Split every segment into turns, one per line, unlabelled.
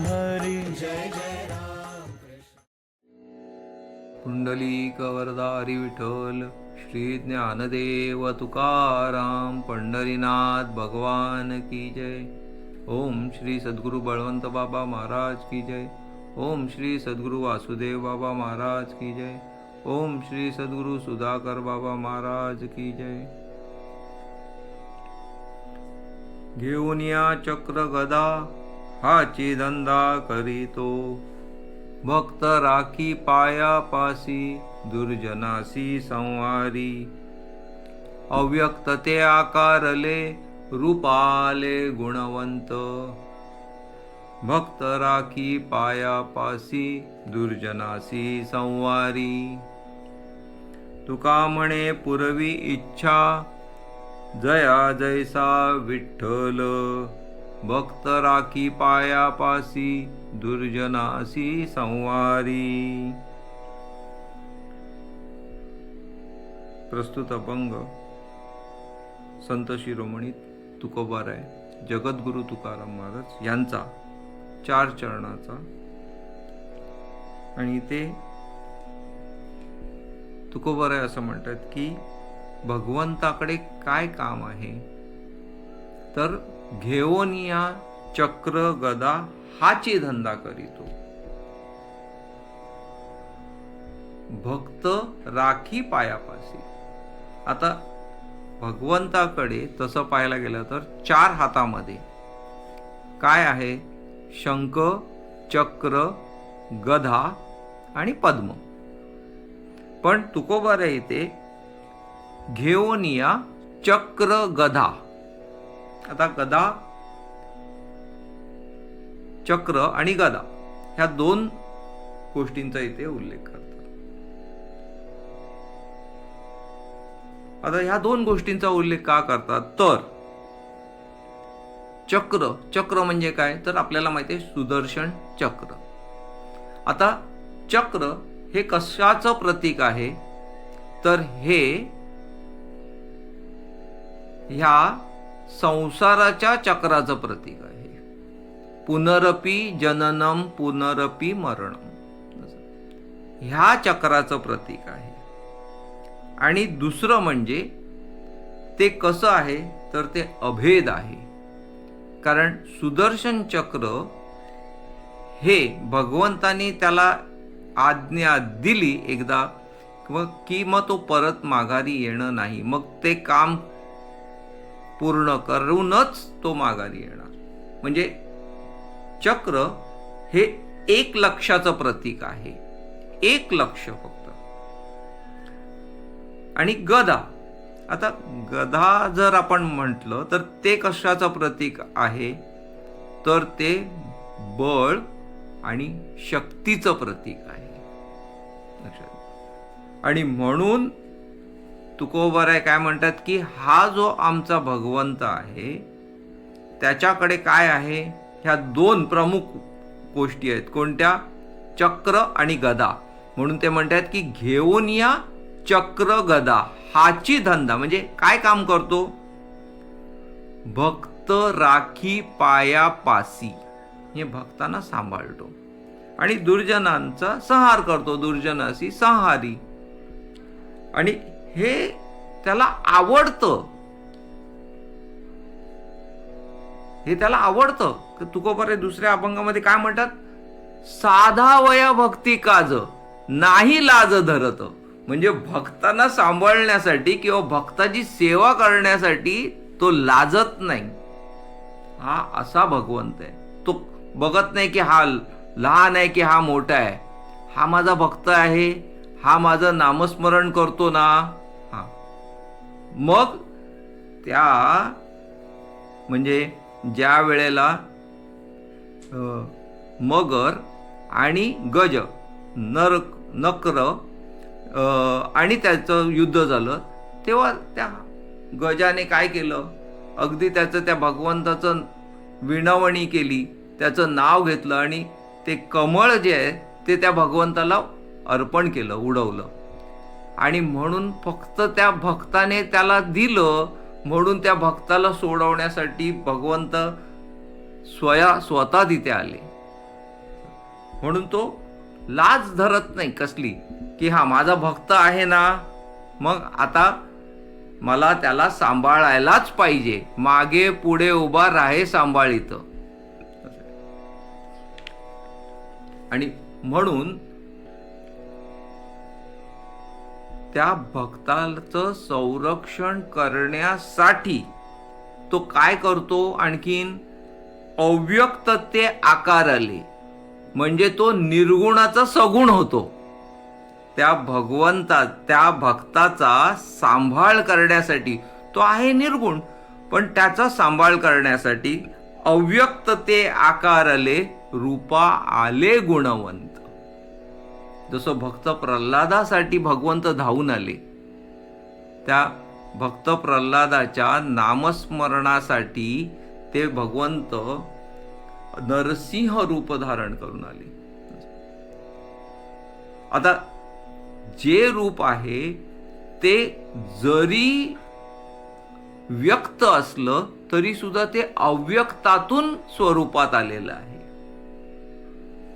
हरी
जय जय
पुंडलिक वरदारी विठ्ठल श्री ज्ञानदेव तुकाराम पंढरीनाथ भगवान की जय। ओम श्री सद्गुरु बळवंत बाबा महाराज की जय। ओम श्री सद्गुरु वासुदेव बाबा महाराज की जय। ओम श्री सद्गुरु सुधाकर बाबा महाराज की जय। घेऊन या चक्र गदा हाची धंदा करीतो भक्त राखी पायापासी दुर्जनासी संवारी। अव्यक्त ते आकारले रूपाले गुणवंत। भक्त राखी पायापासी दुर्जनासी संवारी। तुका म्हणे पुरवी इच्छा जया जैसा विठ्ठल। भक्त राखी पायापासी दुर्जनासी संवारी। प्रस्तुत अभंग संत शिरोमणी तुकोबाराय जगद्गुरु तुकाराम महाराज यांचा चार चरणाचा आणि ते तुकोबाराय असं म्हणतात की भगवंताकडे काय काम आहे? तर घेऊन चक्र गदा हाची धंदा करीतो. भक्त राखी पायापासी आता भगवंताकडे तसं पाहायला गेलं तर चार हातामध्ये. काय आहे? शंख चक्र गधा आणि पद्म. पण तुकोबारा इथे घेऊन या चक्र गधा. आता गदा चक्र आणि गदा ह्या दोन गोष्टींचा इथे उल्लेख करतात. आता ह्या दोन गोष्टींचा उल्लेख का करतात? तर चक्र चक्र म्हणजे काय? तर आपल्याला माहिती आहे सुदर्शन चक्र. आता चक्र हे कशाचं प्रतीक आहे? तर हे ह्या संसाराच्या चक्राचं प्रतीक आहे. पुनरपी जननम पुनरपी मरणम ह्या चक्राचं प्रतीक आहे. आणि दुसरं म्हणजे ते कसं आहे? तर ते अभेद आहे. कारण सुदर्शन चक्र हे भगवंतानी त्याला आज्ञा दिली एकदा व की मग तो परत माघारी येणं नाही. मग ते काम पूर्ण करूनच तो माघारी येणार. म्हणजे चक्र हे एक लक्षाचं प्रतीक आहे. एक लक्ष फक्त. आणि गदा. आता गदा जर आपण म्हटलं तर ते कशाचं प्रतीक आहे? तर ते बळ आणि शक्तीचं प्रतीक आहे. आणि म्हणून तुकोबराय काय म्हणतात की हा जो आमचा भगवंत आहे त्याच्याकडे काय आहे? ह्या दोन प्रमुख गोष्टी आहेत. कोणत्या? चक्र आणि गदा. म्हणून ते म्हणतात की घेऊन या चक्र गदा. हाची धंदा. म्हणजे काय काम करतो? भक्त राखी पाया पासी हे भक्तांना सांभाळतो. आणि दुर्जनांचा संहार करतो. दुर्जनासी संहारी. आणि हे त्याला आवडतं. हे त्याला आवडतं. तुकोबरे दुसऱ्या अभंगामध्ये काय म्हणतात? साधा वय भक्ती काज नाही लाज धरत. म्हणजे भक्तांना सांभाळण्यासाठी किंवा भक्ताची सेवा करण्यासाठी तो लाजत नाही. हा असा भगवंत आहे. तो बघत नाही की हा लहान आहे की हा मोठा आहे. हा माझा भक्त आहे. हा माझं नामस्मरण करतो ना. मग त्या म्हणजे ज्या वेळेला मगर आणि गज नर नक्र आणि त्याचं युद्ध झालं तेव्हा त्या गजाने काय केलं? अगदी त्याचं त्या भगवंताचं विणवणी केली त्याचं नाव घेतलं आणि ते कमळ जे आहे ते त्या भगवंताला अर्पण केलं उडवलं. आणि म्हणून फक्त त्या भक्ताने त्याला दिलं म्हणून त्या भक्ताला सोडवण्यासाठी भगवंत स्वया स्वतः तिथे आले. म्हणून तो लाज धरत नाही कसली की हा माझा भक्त आहे ना मग आता मला त्याला सांभाळायलाच पाहिजे मागे पुढे उभा राहे सांभाळीत. आणि म्हणून त्या भक्ताचं संरक्षण करण्यासाठी तो काय करतो आणखीन? अव्यक्त ते आकार आले म्हणजे तो निर्गुणाचा सगुण होतो. त्या भगवंता त्या भक्ताचा सांभाळ करण्यासाठी तो आहे निर्गुण. पण त्याचा सांभाळ करण्यासाठी अव्यक्त ते आकार आले रूपा आले गुणवंत. जसं भक्त प्रल्हादासाठी भगवंत धावून आले त्या भक्त प्रल्हादाच्या नामस्मरणासाठी ते भगवंत नरसिंह रूप धारण करून आले. आता जे रूप आहे ते जरी व्यक्त असलं तरी सुद्धा ते अव्यक्तातून स्वरूपात आलेलं आहे.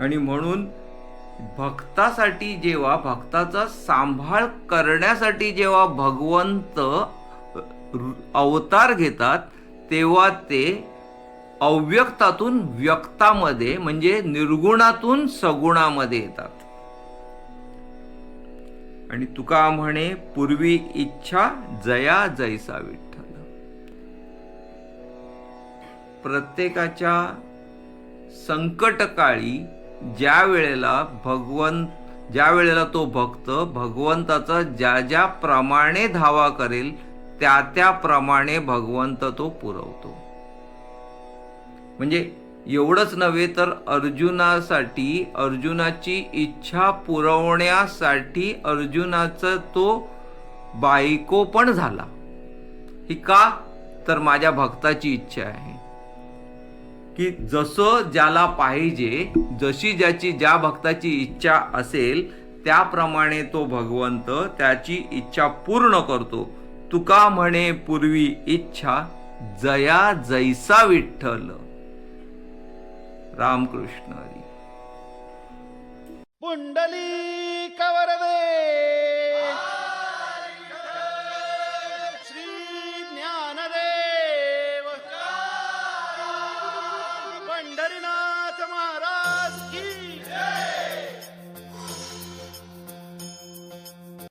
आणि म्हणून भक्तासाठी जेव्हा भक्ताचा सांभाळ करण्यासाठी जेव्हा भगवंत अवतार घेतात तेव्हा ते अव्यक्तातून व्यक्तामध्ये म्हणजे निर्गुणातून सगुणामध्ये येतात. आणि तुका म्हणे पूर्वी इच्छा जया जैसा विठ्ठल. प्रत्येकाच्या संकटकाळी ज्या वेळेला भगवंत ज्या वेळेला तो भक्त भगवंताचा ज्या ज्या प्रमाणे धावा करेल त्या त्याप्रमाणे भगवंत तो पुरवतो. म्हणजे एवढंच नव्हे तर अर्जुनासाठी अर्जुनाची इच्छा पुरवण्यासाठी अर्जुनाचा तो बायको पण झाला. ही का? तर माझ्या भक्ताची इच्छा आहे. की जसं ज्याला पाहिजे जशी ज्याची ज्या भक्ताची इच्छा असेल त्याप्रमाणे तो भगवंत त्याची इच्छा पूर्ण करतो. तुका म्हणे पूर्वी इच्छा जया जैसा विठ्ठल. रामकृष्ण पुंडली
पुंडलिक